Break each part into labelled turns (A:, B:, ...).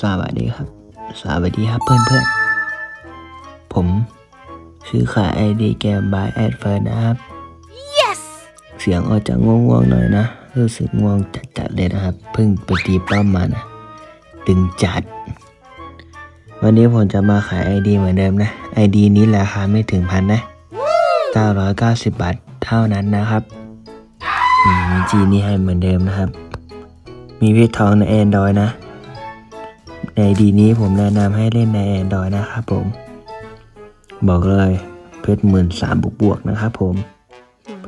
A: สวัสดีครับ สวัสดีครับเพื่อนเพื่อนๆผมชื่อขายไอดีเกมบายแอดเฟิร์นะครับ
B: Yes!
A: เสียงออกจากง่วงๆหน่อยนะ รู้สึกง่วงจัดๆเลยนะครับ เพิ่งไปตีป้อมมานะตึงจัด วันนี้ผมจะมาขายไอดีเหมือนเดิมนะไอดีนี้ราคาไม่ถึงพันนะ 990 บาทเท่านั้นนะครับอืมมีจีนี่ให้เหมือนเดิมนะครับ มีเพชรทองใน Android นะ ในดีนี้ผมแนะนำให้เล่นใน Android นะครับผม บอกเลย เพชรหมื่นสามบวกๆนะครับผม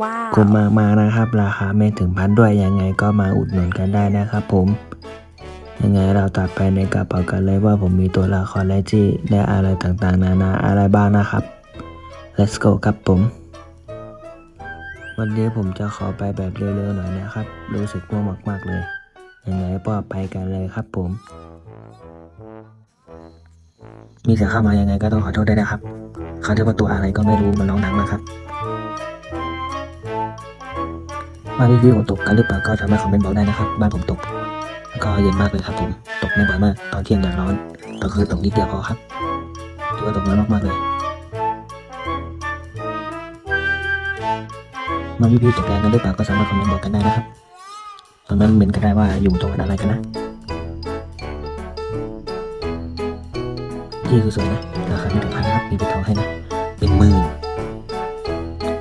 B: Wow.
A: คุ้มมากๆนะครับ ราคาไม่ถึงพันด้วยยังไงก็มาอุดหนุนกันได้นะครับผม ยังไงเราตัดไปในกระเป๋ากันเลยว่าผมมีตัวละครและจี้และอะไรต่างๆ นานาอะไรบ้างนะครับ let's go ครับผม วันนี้ผมจะขอไปแบบเร็วๆหน่อยนะครับ รู้สึกง่วงมากๆเลยยังไงก็ไปกันเลยครับผม มีเสียงเข้ามายังไงก็ต้องขอโทษด้วยนะครับเขาเรียกว่าตัวอะไรก็ไม่รู้มันร้องดังมากครับบ้านพี่ๆฝนตกกันหรือเปล่าก็สามารถคอมเมนต์บอกได้นะครับบ้านผมตก แล้วก็เย็นมากเลยครับผมตกไม่บ่อยมาก ตอนเที่ยงแดดร้อนตอนคืนตกนิดเดียวพอครับถือว่าตกน้อยมากๆเลยบ้านพี่ๆตกแรงกันหรือเปล่าก็สามารถคอมเมนต์บอกกันได้นะครับสามารถเมนต์กันได้ว่าอยู่จังหวัดอะไรกันนะ คือสวยนะ ราคาไม่ถึงพันนะครับ มีเป็นทองให้นะ เป็นหมื่น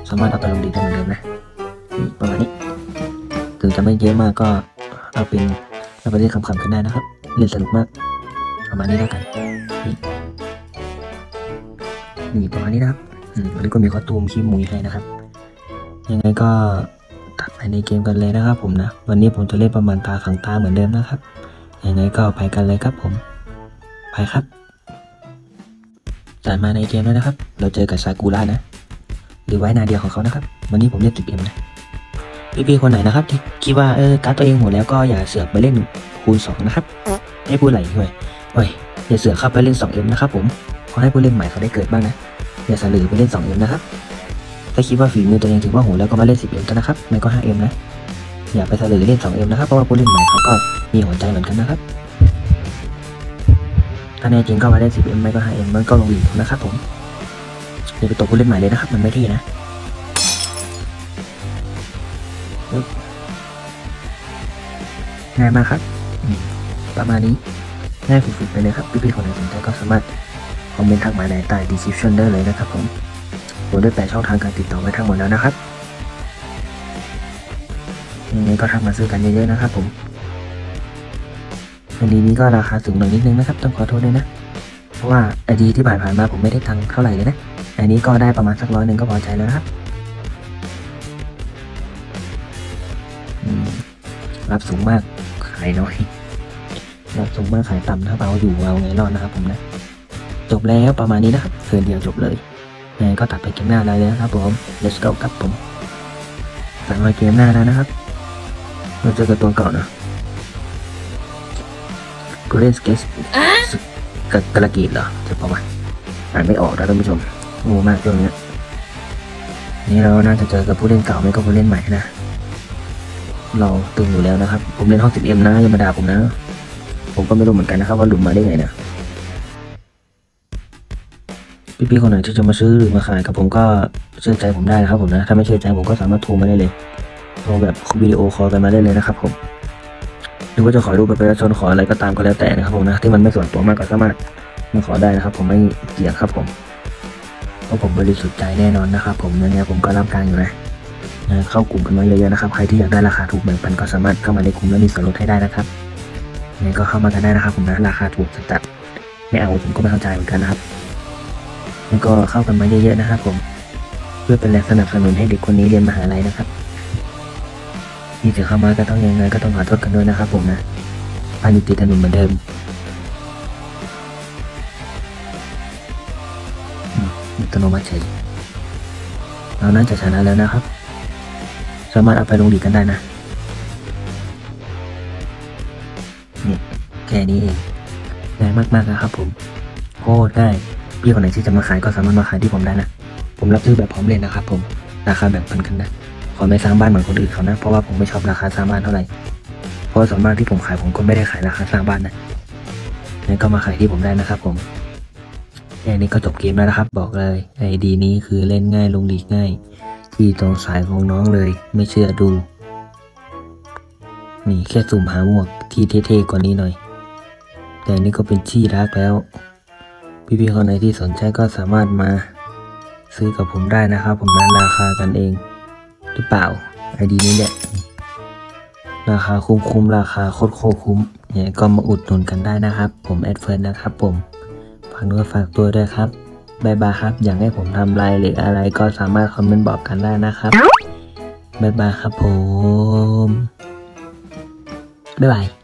A: สามารถเอาไปลงดีได้เหมือนเดิมนะประมาณนี้ ถึงจะไม่เยอะมากก็เอาเป็นเอาไปเล่นขำๆกันได้นะครับ เล่นสนุกมาก ประมาณนี้แล้วกัน นี่ประมาณนี้นะครับอันนี้ก็มีคอตูมขี้มุยให้นะครับ ยังไงก็ตัดไปในเกมกันเลยนะครับผมนะ วันนี้ผมจะเล่นประมาณตาขังตาเหมือนเดิมนะครับ ยังไงก็ไปกันเลยครับผม ไปครับ จัดมาในเกมแล้วนะครับ เราเจอกับซากุระนะ หรือไว้นาเดียของเขานะครับ วันนี้ผมเล่นติดเอ็มนะ พี่ๆคนไหนนะครับ ที่คิดว่าเออการดตัวเองหมดแล้วก็อย่าเสือกไปเล่นคูณสองนะครับ ให้พูดอะไรด้วยโอ้ยอย่าเสือกเข้าไปเล่น 2M นะครับผมขอให้ผู้เล่นใหม่เขาได้เกิดบ้างนะ อย่าสลือไปเล่น 2M นะครับ ถ้าคิดว่าฝีมือตัวเองถือว่าโหแล้วก็มาเล่น 10M กันนะครับ ไม่ก็ 5M นะ อย่าไปสลือเล่น 2M นะครับ เพราะว่าผู้เล่นใหม่เขาก็มีหัวใจเหมือนกันนะครับ ถ้าแน่จริงก็มาเล่น 10M ไม่ก็ 5M มันก็ลงอีกนะครับผมอย่าไปตกผู้เล่นใหม่เลยนะครับ มันไม่ที่นะง่ายมากครับ ประมาณนี้ง่ายฝึกๆไปเลยครับพี่ๆคนไหนสนใจก็สามารถคอมเมนต์ทักมาในใต้ description ได้เลยนะครับผมผมได้แปะช่องทางการติดต่อไว้ทั้งหมดแล้วนะครับยังไงก็ทักมาซื้อกันเยอะๆนะครับผม อันดีนี้ก็ราคาสูงหน่อยนิดนึงนะครับ ต้องขอโทษด้วยนะ เพราะว่าไอดีที่ผ่านๆมาผมไม่ได้ตังค์เท่าไหร่เลยนะ อันนี้ก็ได้ประมาณสักร้อยหนึ่งก็พอใจแล้วครับรับสูงมากขายน้อยรับสูงมากขายต่ำถ้าเอาอยู่เอาไงรอดนะครับผมนะ จบแล้วประมาณนี้นะครับเกินเดียวจบเลยยังไงก็ตัดไปเกมหน้าได้เลยนะครับผม let's go ครับผมสั่งมาเกมหน้าแล้วนะครับเราเจอกับตัวเก่านะ กูเล่นสเก็ตกะกระกีดเหรอจะบอกว่าอ่านไม่ออกนะท่านผู้ชมงูมากช่วงเนี้ยนี่เราน่าจะเจอกับผู้เล่นเก่าไม่ก็ผู้เล่นใหม่นะ เราตึงอยู่แล้วนะครับ ผมเล่นห้อง 10M นะอย่ามาด่าผมนะ ผมก็ไม่รู้เหมือนกันนะครับว่าหลุมมาได้ไงนะพี่ๆคนไหนที่จะมาซื้อหรือมาขายกับผมก็เชื่อใจผมได้นะครับผมนะ ถ้าไม่เชื่อใจผมก็สามารถโทรมาได้เลย โทรแบบวิดีโอคอลกันมาได้เลยนะครับผมห รือว่าจะขอรูปบัตรประชาชนขออะไรก็ตามก็แล้วแต่นะครับผมนะที่มันไม่ส่วนตัวมากก็สามารถมาขอได้นะครับ ผมไม่เกี่ยงครับผมเพราะผมบริสุทธิ์ใจแน่นอนนะครับ ผมยังไงผมก็รับการอยู่นะเข้ากลุ่มกันมาเยอะๆนะครับใครที่อยากได้ราคาถูกแบ่งปันก็สามารถเข้ามาในกลุ่มและมีส่วนลดให้ได้นะครับยังไงก็เข้ามากันได้นะครับ ผมนะราคาถูกจัดไม่เอาผมก็ไม่เข้าใจเหมือนกันนะครับแล้วก็เข้ากันมาเยอะๆนะครับ ผม เพื่อเป็นแรงสนับสนุนให้เด็กคนนี้เรียนมหาลัยนะครับ ที่จะเข้ามาก็ต้องยังไงก็ต้องขอโทษกันด้วยนะครับผมนะพานิติดถนนเหมือนเดิมอัตโนมัติเฉยเราน่าจะชนะแล้วนะครับ สามารถเอาไปลงดีกันได้นะนี่แค่นี้เองง่ายมากๆนะครับผมโคตรง่ายพี่คนไหนที่จะมาขายก็สามารถมาขายที่ผมได้นะ ผมรับซื้อแบบพร้อมเล่นนะครับผม ราคาแบ่งปันกันนะ ขอไม่สร้างบ้านเหมือนคนอื่นเขานะ เพราะว่าผมไม่ชอบราคาสร้างบ้านเท่าไหร่ เพราะส่วนมากที่ผมขายผมก็ไม่ได้ขายราคาสร้างบ้านนะงั้นก็มาขายที่ผมได้นะครับผมแค่นี้ก็จบเกมแล้วนะครับ บอกเลยไอดีนี้คือเล่นง่ายลงดีง่าย ที่ตรงสายของน้องเลย ไม่เชื่อดูนี่แค่สุ่มหาหมวกที่เท่ๆกว่านี้หน่อย แต่นี่ก็เป็นที่รักแล้ว พี่ๆคนไหนที่สนใจก็สามารถมาซื้อกับผมได้นะครับ ผมนั้นราคากันเอง หรือเปล่าไอดีนี้แหละราคาคุ้มคุ้มๆราคาโคตรโคตรคุ้มเนี่ยก็มาอุดหนุนกันได้นะครับ ผมแอดเฟิร์นนะครับผมฝากด้วยฝากตัวด้วยครับบายบายครับ อยากให้ผมทำอะไรหรืออะไรก็สามารถคอมเมนต์บอกกันได้นะครับบายบายครับผมบายบาย